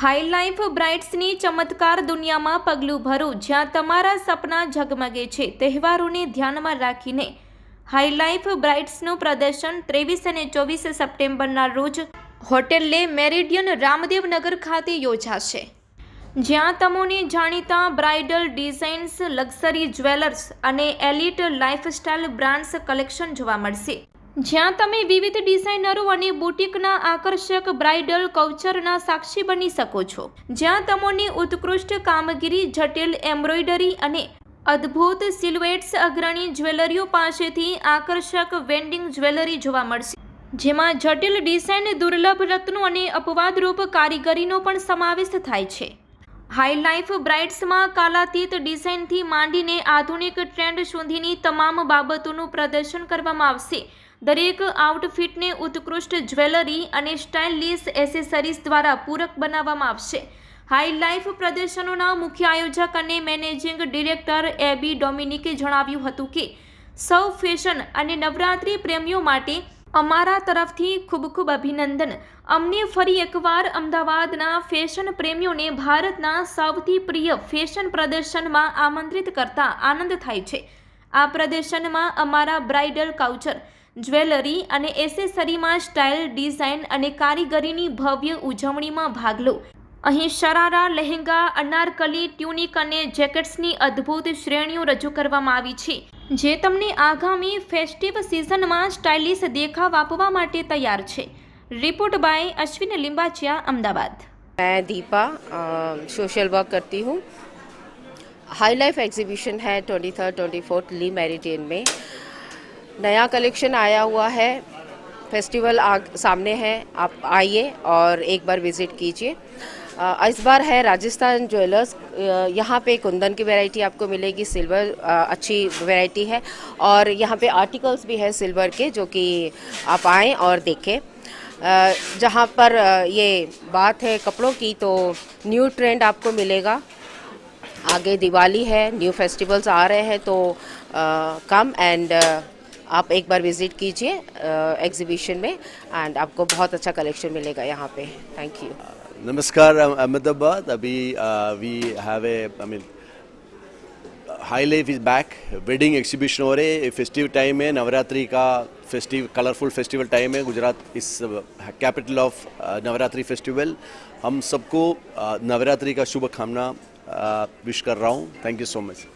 High life બ્રાઇટ્સની ચમત્કાર દુનિયામાં પગલું ભરો, જ્યાં તમારા સપના ઝગમગે છે, તહેવારોને ધ્યાનમાં રાખીને. હાઈલાઇફ બ્રાઇટ્સનું પ્રદર્શન ત્રેવીસ અને ચોવીસ સપ્ટેમ્બરના રોજ હોટેલ લે મેરિડિયન રામદેવનગર ખાતે યોજાશે. જ્યાં તમોને જાણીતા બ્રાઇડલ ડિઝાઇન્સ, લક્ઝરી જ્વેલર્સ અને એલિટ લાઇફસ્ટાઇલ બ્રાન્ડ્સ કલેક્શન જોવા મળશે. જ્યાં તમે વિવિધ ડિઝાઇનરો અને બુટિકના આકર્ષક બ્રાઇડલ કલ્ચરના સાક્ષી બની શકો છો. જ્યાં તમને ઉત્કૃષ્ટ કામગીરી, જટિલ એમ્બ્રોઇડરી અને અદ્ભુત સિલ્વેટ્સ અગ્રણી જ્વેલરીઓ પાસેથી આકર્ષક વેન્ડિંગ જ્વેલરી જોવા મળશે. જેમાં જટિલ ડિઝાઇન, દુર્લભ રત્નો અને અપવાદરૂપ કારીગરીનો પણ સમાવેશ થાય છે. હાઈલાઇફ બ્રાઇડ્સમાં કાલાતીત ડિઝાઇનથી માંડીને આધુનિક ટ્રેન્ડ સુધીની તમામ બાબતોનું પ્રદર્શન કરવામાં આવશે. દરેક આઉટફિટને ઉત્કૃષ્ટ જ્વેલરી અને સ્ટાઇલિશ એસેસરીઝ દ્વારા પૂરક બનાવવામાં આવશે. હાઈ લાઈફ પ્રદર્શનોના મુખ્ય આયોજક અને મેનેજિંગ ડિરેક્ટર એબી ડોમિનિકે જણાવ્યું હતું કે, સૌ ફેશન અને નવરાત્રિ પ્રેમીઓ માટે અમારા તરફથી ખૂબ ખૂબ અભિનંદન. અમને ફરી એકવાર અમદાવાદના ફેશન પ્રેમીઓને ભારતના સૌથી પ્રિય ફેશન પ્રદર્શનમાં આમંત્રિત કરતા આનંદ થાય છે. આ પ્રદર્શનમાં અમારા બ્રાઇડલ કાઉચર જ્વેલરી અને એસેસરીમાં સ્ટાઇલ ડિઝાઇન અને કારીગરીની ભવ્ય ઉજવણીમાં ભાગ લો અહીં શરારા લહેંગા અનારકલી ટ્યુનિક અને જેકેટ્સની અદ્ભુત શ્રેણીઓ રજૂ કરવામાં આવી છે જે તમને આગામી ફેસ્ટિવ સિઝનમાં સ્ટાઇલિશ દેખાવ આપવા માટે તૈયાર છે રિપોર્ટ બાય અશ્વિન લિંબાચિયા અમદાવાદ मैं दीपा सोशल वर्क करती हूँ हाई लाइफ एग्जीबिशन है twenty third twenty fourth le meridien में नया कलेक्शन आया हुआ है। फेस्टिवल आ, सामने है। आप आइए और एक बार विज़िट कीजिए। इस बार है राजस्थान ज्वेलर्स। यहाँ पे कुंदन की वैरायटी आपको मिलेगी सिल्वर अच्छी वैरायटी है। और यहाँ पे आर्टिकल्स भी है सिल्वर के जो कि आप आएँ और देखें। जहाँ पर ये बात है कपड़ों की तो न्यू ट्रेंड आपको मिलेगा। आगे दिवाली है न्यू फेस्टिवल्स आ रहे हैं तो कम एंड आप एक बार विज़िट कीजिए एग्जीबिशन में एंड आपको बहुत अच्छा कलेक्शन मिलेगा यहाँ पे। थैंक यू नमस्कार Ahmedabad. अभी we have a I mean high life is back wedding exhibition हो रहे फेस्टिव टाइम है, नवरात्रि का फेस्टिव कलरफुल फेस्टिवल टाइम है, गुजरात इस कैपिटल ऑफ़ नवरात्रि फेस्टिवल हम सबको नवरात्रि का शुभकामना विश कर रहा हूँ। Thank you so much